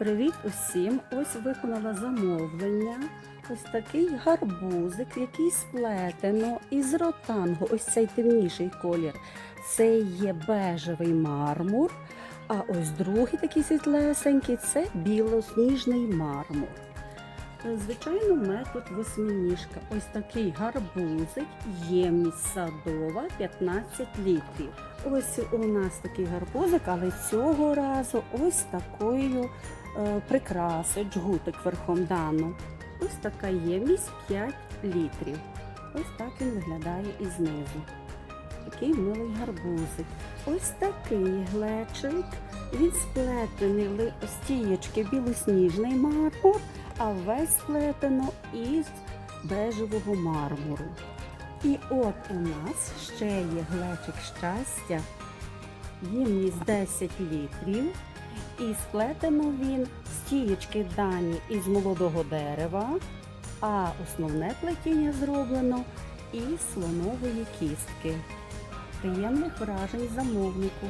Привіт усім! Ось виконала замовлення. Ось такий гарбузик, який сплетено із ротангу. Ось цей темніший колір. Це є бежевий мармур. А ось другий такий світлесенький це білосніжний мармур. Звичайно, метод восьминіжка. Ось такий гарбузик, ємність садова 15 літрів. Ось у нас такий гарбузик, але цього разу ось такою е, прикрасою, джгутик верхом дано. Ось така ємність 5 літрів. Ось так він виглядає і знизу. Такий милий гарбузик. Ось такий глечик. Він сплетений стієчки білосніжний мармур, а весь сплетено із бежевого мармуру. І от у нас ще є глечик щастя, ємність 10 літрів. І сплетено він стієчки дані із молодого дерева, а основне плетіння зроблено із слонової кістки. Приємних вражень замовнику.